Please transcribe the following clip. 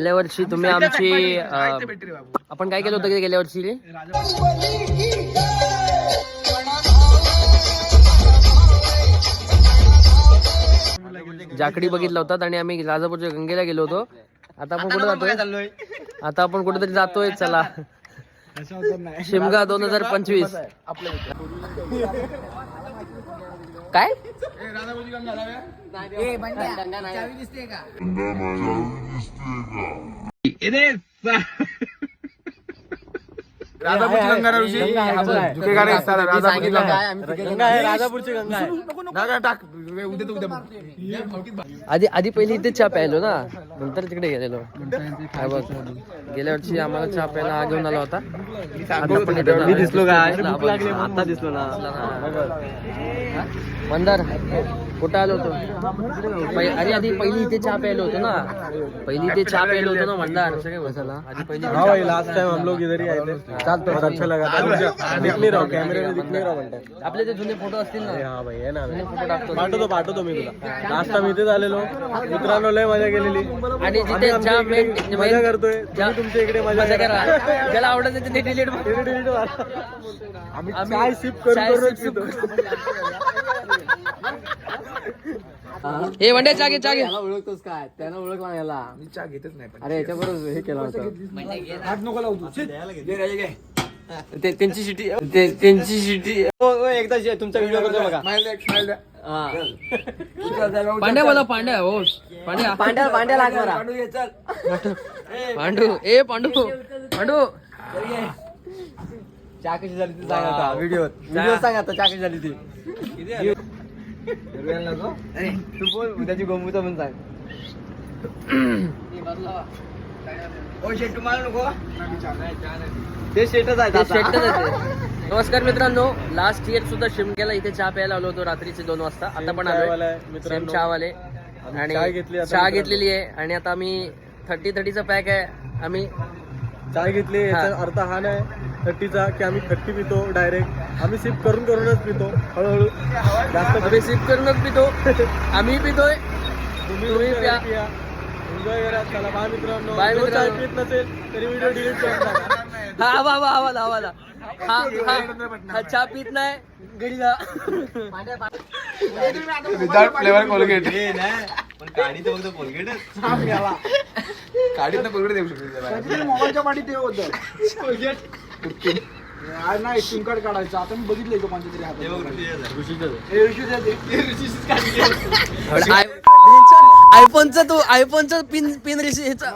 गेल्या वर्षी तुम्ही आमची आपण काय केलं होतं गेल्या वर्षी? जाकडी बघितला होतात आणि आम्ही राजापूरच्या गंगेला गेलो होतो. आता आपण कुठे जातोय? आता आपण कुठेतरी जातोय चला. शिमगा दोन हजार पंचवीस. काय? राधापूरची असतात राधापूरची गंगा गंगा आहे. राजापूरची गंगा. आहे दादा टाक उद्या उद्या. आधी आधी पहिली इथे चहा प्यायलो ना? नंतर तिकडे गेलेलो. हा बघ गेल्या वर्षी आम्हाला चहा प्यायला हा घेऊन आला होता. मी दिसलो काय आता दिसलो ना. मंदार कुठं आलो होतो? अरे आधी पहिली इथे चहा प्यायलो होतो ना. पहिली इथे चहा प्यायलो होतो ना मंदार? सगळे बसायला. आधी पहिली लास्ट टाइम हम लोग इधर ही आए थे. चालतो अच्छा लगा. था दिख नहीं रहा कैमरे में दिख नहीं रहा म्हणतात. प्यायलो. आपले ते जुने फोटो असतील ना. हा भाई आहे ना. जुने फोटो टाकतो. पाठवतो पाठवतो मी तुला. लास्ट टाइम इथेच आलेलो. मित्रांनो लय मजा केलेली. आणि जिथे मेन- मजा करतोय. तुम्ही तुमच्या इकडे मजा करा. ज्याला आवडत नाही ते डिलीट. आम्ही चाय सिप करून पितो. हे? वंडे चागे चागे ओळखतोस काय? त्यानं ओळखला याला. मी चहा घेतच नाही पण अरे याच्याबरोबर हे केलं होतं. हात नको लावू तू. ते- त्यांची शिटी ते- त्यांची शिटी. एकदा तुमचा व्हिडिओ करतो बघा. हा. पांड्या बोला पांड्या हो. पांड्या पांड्या पांड्या लाग मारा पांडू ए पांडू पांडू. चहा कशी झाली ती सांग आता? व्हिडिओ व्हिडिओ सांग आता चहा कशी झाली ती? तू? बोल उद्याची गोंबूचा पण सांग. ते शेटच आहे ते आता. शेटच आहे. नमस्कार मित्रांनो लास्ट इयर सुद्धा शिमग्याला इथे चहा प्यायला आलो होतो रात्रीचे दोन वाजता. आता पण आहे, सेम. चहावाले. आणि चाय घेतली आता चहा. घेतलेली आहे. आणि आता आम्ही थर्टी थर्टीचा पॅक आहे. आम्ही चाय घेतली याचा अर्थ हा नाही थर्टीचा की आम्ही थर्टी पितो डायरेक्ट आम्ही सिप करून करूनच पितो हळूहळू. जास्त आम्ही सिप करूनच पितो. आम्ही पितोय. तुम्ही प्या. एन्जॉय करा. चला बाय मित्रांनो. Bye जो चाय मित्रांनो. पित नसेल तरी व्हिडिओ डिलीट करून टाका. हा वा वा आवाला आवाला हा हा. हा चहा पित नाही विदाउट फ्लेवर कोलगेट गाडी तर फक्त कोलगेटच गाडीत कोलगेट देऊ शकतो मोबाईलच्या पाठी ते होतं. आज नाही सिम कार्ड काढायचं. आता मी बघितलं तो कोणत्या तरी हातात. आयफोनचं तू आयफोनचं पिन पिन रिसी ह्याचा